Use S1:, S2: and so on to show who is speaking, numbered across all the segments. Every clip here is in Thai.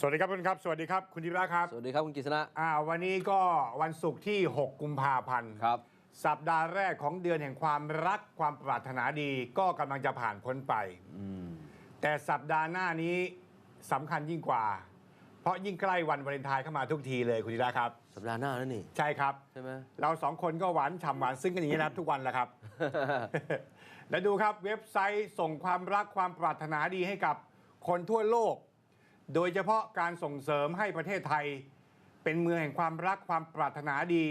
S1: สวัสดีครับคุณครับ สวัสดีครับคุณธีระครับ
S2: สวัสดีครับคุณกฤษณะ
S1: อ่าวันนี้ก็วันศุกร์ที่ 6 กุมภาพันธ์
S2: ครับ
S1: สัปดาห์แรกของเดือนแห่งความรักความปรารถนาดีก็กำลังจะผ่านพ้นไป แต่สัปดาห์หน้านี้สำคัญยิ่งกว่า เพราะยิ่งใกล้วันวาเลนไทน์เข้ามาทุกทีเลยคุณธีระครับ
S2: สัปดาห์หน้าแล้วนี่
S1: ใช่ครับ
S2: ใช่ไหม
S1: เราสองคนก็หวานฉ่ำหวานซึ้งกันอย่างนี้นะครับทุกวันแหละครับ และดูครับเว็บไซต์ส่งความรักความปรารถนาดีให้กับคนทั่วโลก โดยเฉพาะการส่งเสริมให้ประเทศไทย เป็นเมืองแห่งความรักความปรารถนาดี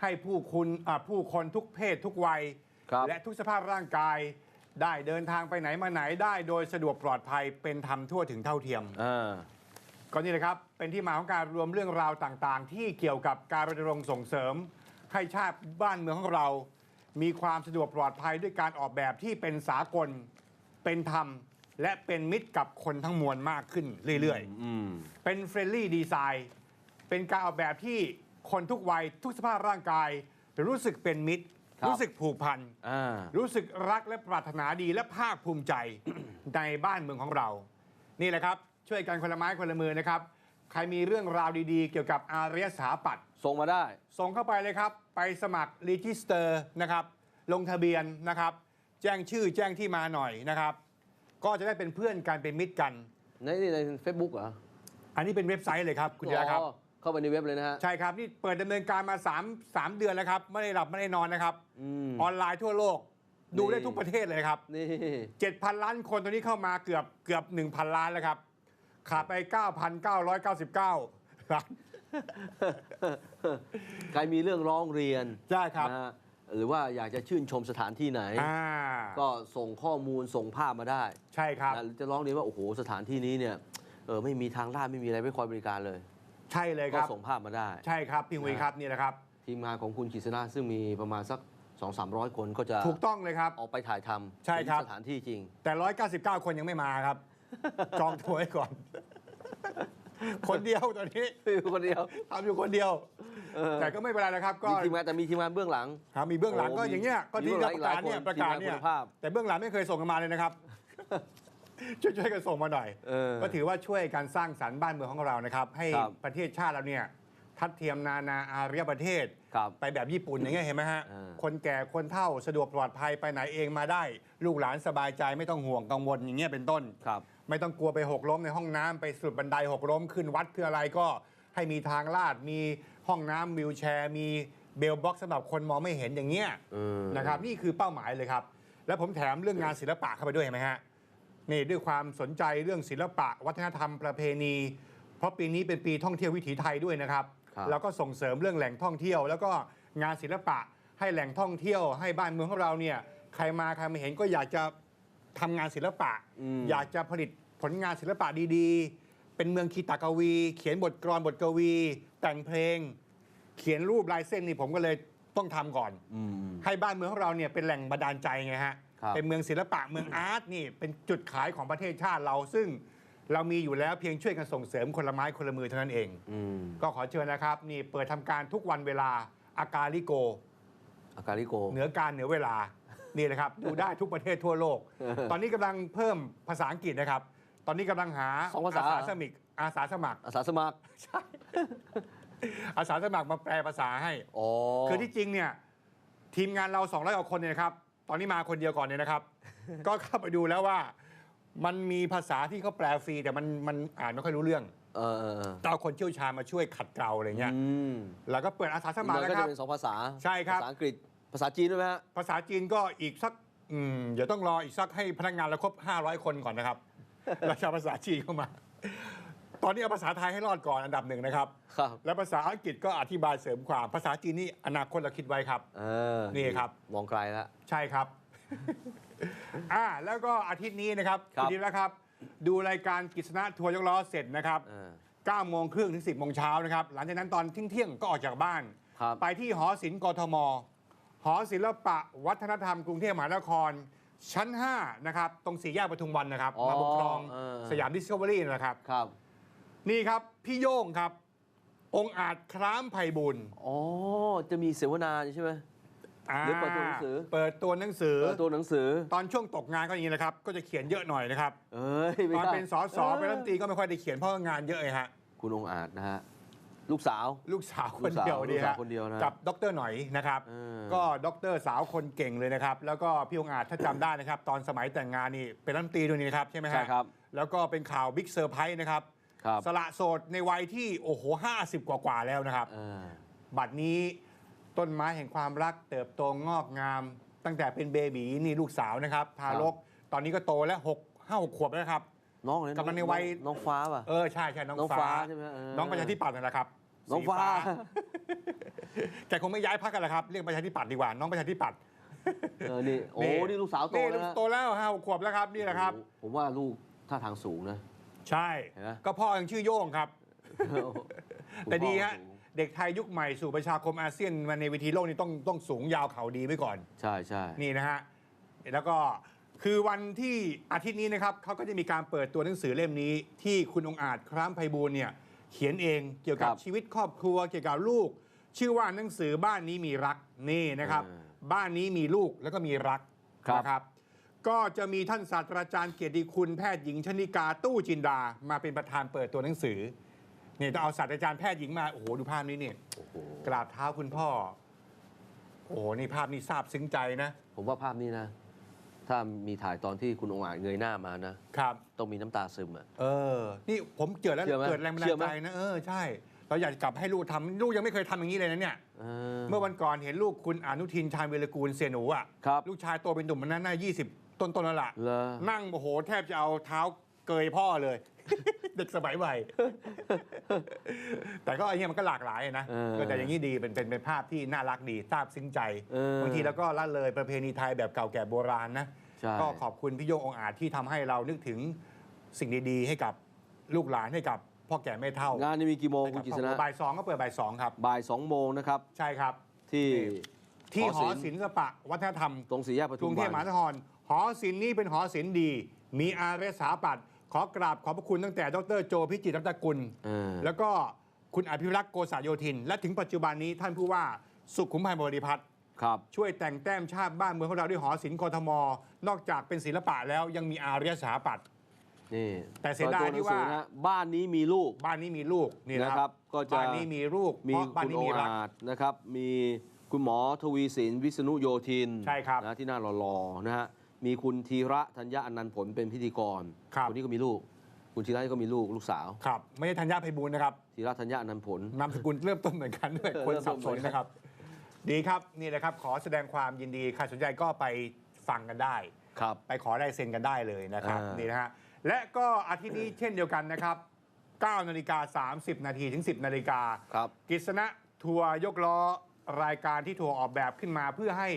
S1: ให้ผู้คุณอ่าผู้คนทุกเพศทุกวัย
S2: ครับ
S1: และทุกสภาพร่างกาย ได้เดินทางไปไหนมาไหนได้ โดยสะดวกปลอดภัยเป็นธรรมทั่วถึงเท่าเทียม
S2: อ่า
S1: ก็นี่เลยครับเป็นที่มาของการรวมเรื่องราวต่างๆ ที่เกี่ยวกับการรณรงค์ส่งเสริม ให้ชาติบ้านเมืองของเรา มีความสะดวกปลอดภัยด้วยการออกแบบที่เป็นสากลเป็นธรรม และเป็นมิตรกับคนทั้งมวลมากขึ้นเรื่อย
S2: อืม
S1: ๆเป็นเฟรนลี่ดีไซน์ เป็นการออกแบบที่คนทุกวัยทุกสภาพร่างกาย รู้สึกเป็นมิตร
S2: ครับ
S1: รู้สึกผูกพัน
S2: อ่า
S1: รู้สึกรักและปรารถนาดีและภาคภูมิใจในบ้านเมืองของเรา นี่แหละครับ ช่วยกันคนละไม้คนละมือนะครับ ใครมีเรื่องราวดีๆ เกี่ยวกับอารยสถาปัตย์
S2: ส่งมาได้
S1: ส่งเข้าไปเลยครับ ไปสมัครรีจิสเตอร์นะครับ ลงทะเบียนนะครับ แจ้งชื่อแจ้งที่มาหน่อยนะครับ ก็จะได้เป็นเพื่อนกันเป็นมิตรกัน
S2: ในนี่ในเฟซบุ๊กเหรอ
S1: อันนี้เป็นเว็บไซต์เลยครับคุณธีระครับ
S2: อ๋อเข้าไปในเว็บเลยนะฮะ
S1: ใช่ครับนี่เปิดดำเนินการมา3 3เดือนแล้วครับ ไม่ได้หลับไม่ได้นอนนะครับ
S2: อืม
S1: ออนไลน์ทั่วโลกดูได้
S2: นี่
S1: ทุกประเทศเลยครับ
S2: นี่
S1: 7,000 ล้านคนตอนนี้เข้ามาเกือบเกือบ 1,000 ล้านแล้วครับ ขาดไป 9,999ล้าน
S2: ใครมีเรื่องร้องเรียน
S1: ใช่ครับ
S2: นะฮะ หรือว่าอยากจะชื่นชมสถานที่ไหน
S1: อ่า
S2: ก็ส่งข้อมูลส่งภาพมาได้
S1: ใช่ครับ
S2: นะหรือจะร้องเรียนว่าโอ้โหสถานที่นี้เนี่ยเออไม่มีทางลาดไม่มีอะไรไม่คอยบริการเลย
S1: ใช่เลยค
S2: ก็
S1: รับ
S2: ส่งภาพมาได้
S1: ใช่ครับพี่หุยครับนี่แหละครับ
S2: ทีมงานของคุณกฤษณะซึ่งมีประมาณสัก 2 3 0 0 คนก็จะ
S1: ถูกต้องเลยครับ
S2: ออกไปถ่ายทำ
S1: ใช่ครับ
S2: ถึงสถานที่จริง
S1: แต่ 199 คนยังไม่มาครับ จองทัวร์ไว้ก่อน คนเดียวตอนนี้
S2: อยู่คนเดียว
S1: ทำอยู่คนเดียว
S2: เออ
S1: แต่ก็ไม่เป็นไรนะครับก็
S2: มีทีมงานแต่มีทีมงานเบื้องหลัง
S1: ครับมีเบื้องหลัง
S2: โอ้
S1: ก็อย่างเงี้ยก็
S2: มี
S1: ที่
S2: เบื้
S1: ป
S2: องหลั
S1: ระ
S2: ง
S1: กาศเนี่ย
S2: หลายคน
S1: ประกาศเนี่ย
S2: ทีมงานคุณภาพ
S1: แต่เบื้องหลังไม่เคยส่งกันมาเลยนะครับ ช่วยๆกันส่งมาหน่อย
S2: เออ
S1: ก็ถือว่าช่วยการสร้างสรรค์บ้านเมืองของเรานะครับ ให้
S2: ครับ
S1: ประเทศชาติเราเนี่ยทัดเทียมนานาอารยประเทศ
S2: ครับ
S1: ไปแบบญี่ปุ่นอย่างเงี้ยเห็นไหมฮะ
S2: เออ
S1: คนแก่คนเฒ่าสะดวกปลอดภัยไปไหนเองมาได้ ลูกหลานสบายใจไม่ต้องห่วงกังวลอย่างเงี้ยเป็นต้น
S2: ครับ
S1: ไม่ต้องกลัวไปหกล้มในห้องน้ำไปสุดบันไดหกล้มขึ้นวัดคืออะไรก็ ให้มีทางลาดมีห้องน้ำวิวแชร์ มีเบลบ็อกซ์สำหรับคนมองไม่เห็นอย่างเงี้ย
S2: เออ
S1: นะครับนี่คือเป้าหมายเลยครับ แล้วผมแถมเรื่องงานศิลปะเข้าไปด้วยเห็นไหมฮะนี่ด้วยความสนใจเรื่องศิลปะ วัฒนธรรมประเพณี เพราะปีนี้เป็นปีท่องเที่ยววิถีไทยด้วยนะครับ
S2: ครับ
S1: แล้วก็ส่งเสริมเรื่องแหล่งท่องเที่ยว แล้วก็งานศิลปะให้แหล่งท่องเที่ยว ให้บ้านเมืองของเราเนี่ยใครมาใครมาเห็นก็อยากจะทำงานศิลปะ
S2: อืม
S1: อยากจะผลิตผลงานศิลปะดีๆ เป็นเมืองคีตากวี เขียนบทกลอนบทกวี แต่งเพลง เขียนรูปลายเส้นนี่ผมก็เลยต้องทำก่อน
S2: อืม
S1: ให้บ้านเมืองของเราเนี่ยเป็นแหล่งบันดาลใจไงฮะ
S2: ครับ
S1: เป็นเมืองศิลปะเมืองอาร์ตนี่เป็นจุดขายของประเทศชาติเรา ซึ่งเรามีอยู่แล้วเพียงช่วยกันส่งเสริมคนละไม้คนละมือเท่านั้นเอง
S2: อืม
S1: ก็ขอเชิญนะครับ นี่เปิดทำการทุกวันเวลาอากาลิโก
S2: อาการิโก
S1: เหนือการเหนือเวลานี่นะครับ ดูได้ทุกประเทศทั่วโลก ตอนนี้กำลังเพิ่มภาษาอังกฤษนะครับ ตอนนี้กำลังหา
S2: สองภาษา
S1: สาสมิกอาสาสมัคร
S2: อาสาสมัคร
S1: อาสาสมัครมาแปลภาษาให้
S2: อ๋อ
S1: คือที่จริงเนี่ย ทีมงานเรา 200กว่าคนเนี่ยนะครับ ตอนนี้มาคนเดียวก่อนเนี่ยนะครับ ก็เข้าไปดูแล้วว่า มันมีภาษาที่เขาแปลฟรี แต่มันมันอ่านไม่ค่อยรู้เรื่อง
S2: เออเออเออ
S1: ต้องเอาคนเชี่ยวชาญมาช่วยขัดเกลาอะไรเงี้ย
S2: อืม
S1: แล้วก็เปิดอาสาสมัคร
S2: มัน
S1: นะ
S2: ก็
S1: ค
S2: จะ
S1: รับ
S2: เป็นสองภาษา
S1: ใช่ครับ
S2: ภาษาอังกฤษ ภาษาจีนด้วยไหมฮะ
S1: ภาษาจีนก็อีกสัก อืมเดี๋ยวต้องรออีกสักให้พนักงานเราครบ 500 คนก่อนนะครับ เราจะเอาภาษาจีนเข้ามา ตอนนี้เอาภาษาไทยให้รอดก่อนอันดับหนึ่งนะครับ
S2: ครับ
S1: แล้วภาษาอังกฤษก็อธิบายเสริมความ ภาษาจีนนี่อนาคตเราคิดไว้ครับ
S2: เออ
S1: นี่ครับ
S2: มองไกลแล้ว
S1: ใช่ครับ อ่าแล้วก็อาทิตย์นี้นะครับ
S2: ครับ
S1: ทีนี้แล้วครับ ดูรายการกิษณะทัวร์ยกล้อเสร็จนะครับ
S2: เออ
S1: 9โมงครึ่งถึง 10โมงเช้านะครับ หลังจากนั้นตอนเที่ยงๆก็ออกจากบ้าน
S2: ครับ
S1: ไปที่หอศิลป์กทม หอศิลปะ วัฒนธรรมกรุงเทพมหานคร ชั้น 5 นะครับ ตรงสี่แยกปทุมวันนะครับ
S2: อ๋อ
S1: มาบุกครอง
S2: เออ
S1: สยามดิสคัฟเวอรี่นะครับ
S2: ครับ
S1: นี่ครับ พี่โย่งครับ องค์อาจคล้ามไพบุญ
S2: อ๋อจะมีเสวนาใช่ไหมหรือเปิดตัวหนังสือ
S1: เปิดตัวหนังสือ
S2: เปิดตัวหนังสือ
S1: ตอนช่วงตกงานก็อย่างนี้แหละครับ ก็จะเขียนเยอะหน่อยนะครับ
S2: เอ้ยไม่
S1: ตอน
S2: ได้
S1: เป็นสสเป็นรัฐมนตรีก็ไม่ค่อยได้เขียนเพราะว่างานเยอะเลยฮะ
S2: คุณองค์อาจนะฮะ ลูกสาว
S1: ลูกสาวคนเดียว
S2: ลู
S1: ดี
S2: กสาว
S1: ฮะ
S2: คนเดียวนะ
S1: กับดรหน่อยนะครับ
S2: เออ
S1: ก็ดรสาวคนเก่งเลยนะครับ แล้วก็พี่องค์อาจถ้าจำได้นะครับ ตอนสมัยแต่งงานนี่เป็นรัฐมนตรีด้วยนี่นะครับใช่ไหมฮะ
S2: ใช่ครับ
S1: แล้วก็เป็นข่าวบิ๊กเซอร์ไพรส์นะครับ
S2: ครับ
S1: สละโสดในวัยที่โอ้โหห้าสิบกว่าๆแล้วนะครับ
S2: เออ
S1: บัดนี้ต้นไม้แห่งความรักเติบโตงอกงาม ตั้งแต่เป็นเบบีนี่ลูกสาวนะครับทารกตอนนี้ก็โตแล้วหกห้าหกขวบแล้วนะครับ
S2: น้องเลย
S1: กำลังในวัย
S2: น้องฟ้าป่ะ
S1: เออใช่ใช่น้อง
S2: น้อง
S1: ฟ้า
S2: ฟ้าใช่ไหมเออ
S1: น้องประชาธิปัตย์นั่นแหละครับ
S2: น้อง
S1: สี
S2: ฟ้า
S1: แกคงไม่ย้ายพักกันแล้วครับเรียกประชาธิปัตย์ดีกว่า น้องประชาธิปัตย์
S2: เออนี่โอ้นี่ลูกสาวโต
S1: นี่
S2: แล้วนะ
S1: โตแล้วห้าหกขวบแล้วครับนี่แหละครับ
S2: โอ้โหผมว่าลูกท่าทางสูงนะ
S1: ใช่
S2: เห็นไหม
S1: ก็พ่อยังชื่อโย่งครับ แต่ดีฮะ
S2: คุณพ่อสูง
S1: เด็กไทยยุคใหม่สู่ประชาคมอาเซียนมาในเวทีโลกนี่ต้องต้องสูงยาวเขาดีไว้ก่อน
S2: ใช่ใช่
S1: นี่นะฮะ แล้วก็ คือวันที่อาทิตย์นี้นะครับเขาก็จะมีการเปิดตัวหนังสือเล่มนี้ ที่คุณองค์อาจคร้ามไพบูลย์เนี่ยเขียนเองเกี่ยวกับชีวิตครอบครัวเกี่ยวกับลูก ชื่อว่าหนังสือบ้านนี้มีรักนี่นะครับบ้านนี้มีลูกแล้วก็มีรักนะครับ ก็จะมีท่านศาสตราจารย์เกียรติคุณแพทย์หญิงชนิกาตู้จินดามาเป็นประธานเปิดตัวหนังสือนี่ต้องเอาศาสตราจารย์แพทย์หญิงมาโอ้โหดูภาพนี้เนี่ย
S2: โอ้โห
S1: กราบเท้าคุณพ่อ โอ้โหนี่ภาพนี้ซาบซึ้งใจนะ
S2: ผมว่าภาพนี้นะ ถ้ามีถ่ายตอนที่คุณองค์อาจเงยหน้ามานะ
S1: ครับ
S2: ต้องมีน้ำตาซึมอะ
S1: เออ นี่ผมเกิดแล้ว
S2: เชื่อไหม
S1: เกิดแรงบัน
S2: เชื่
S1: ดา
S2: อ
S1: ล
S2: ไหม
S1: ใจนะเออใช่ เราอยากจะกลับให้ลูกทำลูกยังไม่เคยทำอย่างนี้เลยนะเนี่ย
S2: เออ
S1: เมื่อวันก่อนเห็นลูกคุณอนุทินชาญเวรกูลเสียหนูอะ
S2: ครับ
S1: ลูกชายโตเป็นหนุ่มมันนั้นน่ายี่สิบต้นๆแล้วล่ะ
S2: เลอ
S1: นั่งโอ้โหแทบจะเอาเท้า เกยพ่อเลย เด็กสมัยใหม่ แต่ก็ไอ้เนี่ยมันก็หลากหลายนะ
S2: เออ
S1: ก็แต่อย่างนี้ดีเป็นเป็นเป็นภาพที่น่ารักดีซาบซึ้งใจ
S2: เออบา
S1: งทีแล้วก็ละเลยประเพณีไทยแบบเก่าแก่โบราณนะ
S2: ใช่
S1: ก็ขอบคุณพี่โยงองค์อาจที่ทำให้เรานึกถึงสิ่งดีๆ ให้กับลูกหลานให้กับพ่อแก่แม่เฒ่างา
S2: นนี้มีกี่โมง
S1: ให้
S2: คุ
S1: กั
S2: ณ
S1: บ
S2: กิ
S1: คร
S2: ษ
S1: อบค
S2: ณะ
S1: รัวบ่ายสองก็เปิดบ่ายสองครับ
S2: บ่ายสองโมงนะครับ
S1: ใช่ครับ
S2: ที่
S1: ที่ห
S2: ห
S1: อ
S2: อศิลป์
S1: ศิลปะวัฒนธรรม
S2: ตรงสี่แยกป
S1: ก
S2: ทุ
S1: รุ
S2: ม
S1: งเท
S2: วั
S1: พ
S2: น
S1: มหานครหอศิลป์นี้เป็นหอศิลป์ดี มีอารยสถาปัตย์ ขอกราบขอบพระคุณตั้งแต่ดรโจพิจิตรรัตนกุล
S2: เออ
S1: แล้วก็คุณอภิรักษ์โกษาโยธิน และถึงปัจจุบันนี้ท่านผู้ว่าสุขุมพันธ์บริพัตร
S2: ครับ
S1: ช่วยแต่งแต้มชาติบ้านเมืองของเราด้วยหอศิลป์กทม นอกจากเป็นศิลปะแล้วยังมีอารยสถาปัตย์
S2: นี่
S1: แต่เสียดายที่ว่า
S2: เปิตัวหนังสือนะบ้านนี้มีลูก
S1: บ้านนี้มีลูกนี่นะ
S2: นะ
S1: ค
S2: ครั
S1: รับบ
S2: ก็จะ
S1: บ้านนี้มีลูก
S2: มี
S1: เพราะบ้าน
S2: คุณ
S1: นี้
S2: อง
S1: มี
S2: ค์
S1: รัก
S2: อาจนะครับ มีคุณหมอทวีสินวิษณุโยธิน
S1: ใช่ครับ
S2: นะที่หน้าหล่อๆนะฮะ มีคุณธีระธัญญาอนันต์ผลเป็นพิธีกร
S1: ครับ
S2: นนี้ก็มีลูก คุณธีระก็มีลูกลูกสาว
S1: ครับ ไม่ใช่ธัญญาไพบูลย์นะครับ
S2: ธีระธัญญาอนันต์ผล
S1: นามสกุลเริ่มต้นเหมือนกันด้วย
S2: เออ
S1: คน
S2: เริ่มต้
S1: สับ
S2: น
S1: ส
S2: เหมื
S1: น
S2: อนกัน
S1: นะครับ ดีครับนี่แหละครับ ขอแสดงความยินดีใครสนใจก็ไปฟังกันได้
S2: ครับ
S1: ไปขอลายเซ็นกันได้เลยนะครับ
S2: อ่านี่
S1: นี่นะฮะและก็อาทิตย์นี้เช่นเดียวกันนะครับ9นาฬิกา30 นาทีถึง 10 นาฬิกา
S2: ครับ
S1: กิษณะทัวร์ยกล้อรายการที่ทัวร์ออกแบบขึ้นมาเพื่อให้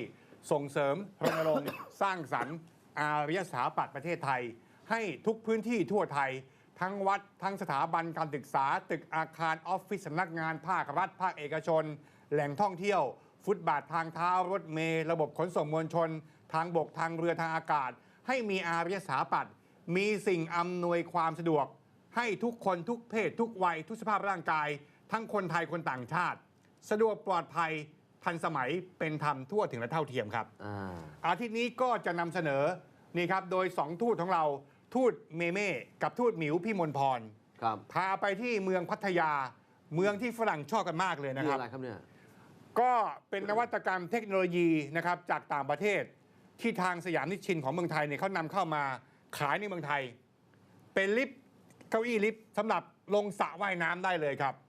S1: ส่งเสริมรณรงค์ สร้างสรรค์ อารยสถาปัตย์ประเทศไทย ให้ทุกพื้นที่ทั่วไทย ทั้งวัด ทั้งสถาบันการศึกษา ตึกอาคารออฟฟิศสำนักงานภาครัฐภาคเอกชน แหล่งท่องเที่ยว ฟุตบาททางเท้ารถเมล์ระบบขนส่งมวลชน ทางบกทางเรือทางอากาศ ให้มีอารยสถาปัตย์มีสิ่งอำนวยความสะดวก ให้ทุกคนทุกเพศ ทุกวัยทุกสภาพร่างกาย ทั้งคนไทยคนต่างชาติ สะดวกปลอดภัย ทันสมัยเป็นธรรมทั่วถึงและเท่าเทียมครับ
S2: อ่า
S1: อาทิตย์นี้ก็จะนำเสนอนี่ครับโดย 2 ทูตของเราทูตเมเม่กับทูตหมิวพี่มนพร
S2: ครับ
S1: พาไปที่เมืองพัทยาเมืองที่ฝรั่งชอบกันมากเลยนะ
S2: นี่
S1: ครับ
S2: อะไรครับเนี่ย
S1: ก็เป็นนวัตกรรมเทคโนโลยีนะครับจากต่างประเทศที่ทางสยามนิชชินของเมืองไทยเนี่ยเขานำเข้ามาขายในเมืองไทย เป็นลิฟต์เก้าอี้ลิฟต์สำหรับลงสระว่ายน้ำได้เลยครับ
S2: อ๋อ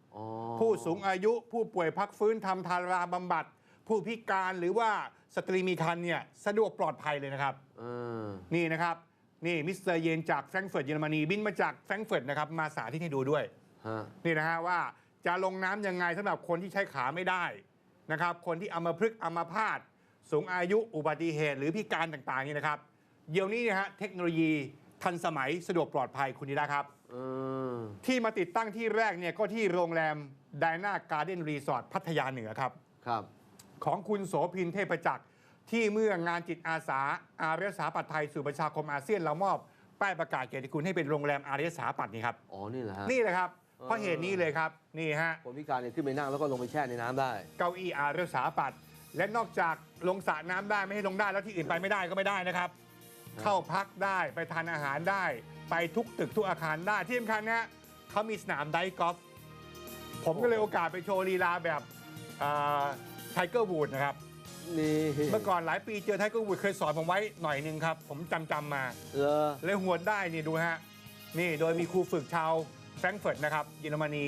S1: ผู้สูงอายุผู้ป่วยพักฟื้นทำทาราบำบัด ผู้พิการหรือว่าสตรีมีครรภ์เนี่ยสะดวกปลอดภัยเลยนะครับ
S2: เออ
S1: นี่นะครับนี่มิสเตอร์เยนจากแฟรงก์เฟิร์ตเยอรมนีบินมาจากแฟรงก์เฟิร์ตนะครับมาสาธิตให้ดูด้วย
S2: ฮะ
S1: นี่นะฮะว่าจะลงน้ำยังไงสำหรับคนที่ใช้ขาไม่ได้นะครับ คนที่อัมพฤกษ์อัมพาตสูงอายุอุบัติเหตุ หรือพิการต่างๆนี่นะครับ เดี๋ยวนี้เนี่ยฮะเทคโนโลยีทันสมัยสะดวกปลอดภัยคุณดีนะครับ
S2: เออ
S1: ที่มาติดตั้งที่แรกเนี่ยก็ที่โรงแรมไดนาการ์เด้นรีสอร์ทพัทยาเหนือครับ
S2: ครับ
S1: ของคุณโสพินเทพจักร ที่เมื่องานจิตอาสา อารยสถาปัตย์ไทยสู่ประชาคมอาเซียนเรามอบ ป้ายประกาศเกียรติคุณให้เป็นโรงแรมอารยสถาปัตย์นี่ครับ
S2: อ๋อ นี่แหละฮะ
S1: นี่แหละครับ
S2: เออ
S1: เพราะเหตุนี้เลยครับ นี่ฮะ
S2: คนพิการเนี่ยขึ้นไปนั่งแล้วก็ลงไปแช่ในน้ำได้
S1: เก้าอี้อารยสถาปัตย์และนอกจากลงสระน้ำได้ไม่ให้ลงได้แล้วที่อื่นไปไม่ได้ก็ไม่ได้นะครับ
S2: ครับ
S1: เข้าพักได้ไปทานอาหารได้ ไปทุกตึกทุกอาคารได้ที่สำคัญนะเขามีสนามไดฟ์กอล์ฟผมก็เลยโอกาสไปโชว์ลีลาแบบไทเกอร์วูดนะครับ
S2: นี่
S1: เมื่อก่อนหลายปีเจอไทเกอร์วูดเคยสอนผมไว้หน่อยหนึ่งครับ ผมจำจำมา
S2: เลอ
S1: เลยหวนได้นี่ดูฮะ นี่โดยมีครูฝึกชาวแฟรงก์เฟิร์ตนะครับเยอรมนี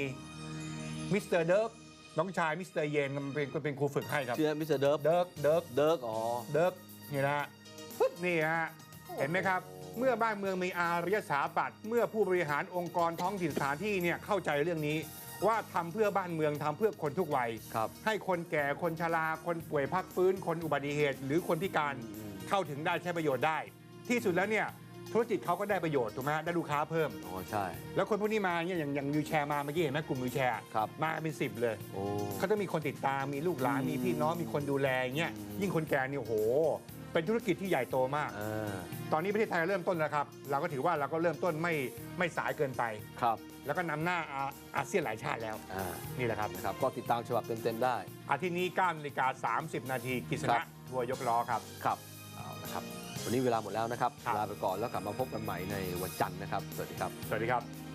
S1: มิสเตอร์เดิร์กน้องชายมิสเตอร์เยนมันเป็นเป็นครูฝึกให้ครับ
S2: เชื่อมิสเตอร์เดิร์ฟ
S1: เดิร์กเดิร์ก
S2: เดิร์กอ๋อ
S1: เดิร์กนี่นะฮะปึ๊บนี่ฮะเห็นไหมครับ เมื่อบ้านเมืองมีอารยสถาปัตย์เมื่อผู้บริหารองค์กรท้องถิ่นสถานที่เนี่ยเข้าใจเรื่องนี้ ว่าทำเพื่อบ้านเมืองทำเพื่อคนทุกวัย
S2: ครับ
S1: ให้คนแก่คนชราคนป่วยพักฟื้น คนอุบัติเหตุ หรือคนพิการ
S2: อืม
S1: เข้าถึงได้ใช้ประโยชน์ได้ ที่สุดแล้วเนี่ยธุรกิจเขาก็ได้ประโยชน์ถูกไหมฮะได้ลูกค้าเพิ่ม
S2: อ๋อใช่
S1: แล้วคนพวกนี้มาเนี่ยอย่างอย่างวิวแชร์มาเมื่อกี้เห็นไหมกลุ่มวิวแชร์
S2: ครับ
S1: มาเป็นสิบเลย
S2: โอ้
S1: เขาต้องมีคนติดตามมีลูกหลาน
S2: อืม
S1: มีพี่น้องมีคนดูแลอย่างเงี้ย
S2: อืม
S1: ยิ่งคนแก่เนี่ยโอ้โห เป็นธุรกิจที่ใหญ่โตมาก
S2: เออ
S1: ตอนนี้ประเทศไทยเริ่มต้นแล้วครับ เราก็ถือว่าเราก็เริ่มต้นไม่ไม่สายเกินไป
S2: ครับ
S1: แล้วก็นำหน้าอาอาเซียนหลายชาติแล้ว
S2: อ่า
S1: นี่แหละครับ
S2: นะครับ ก็ติดตามฉบับเต็มๆได้
S1: อาทิตย์นี้9นาฬิกา30 นาทีกิษ
S2: ครั
S1: ณะ
S2: บ
S1: ทัวร์ยกล้อครับ
S2: ครับ เอาละครับ วันนี้เวลาหมดแล้วนะครับ
S1: ครับ
S2: ลาไปก่อนแล้วกลับมาพบกันใหม่ในวันจันทร์นะครับ สวัสดีครับ
S1: สวัสดีครับ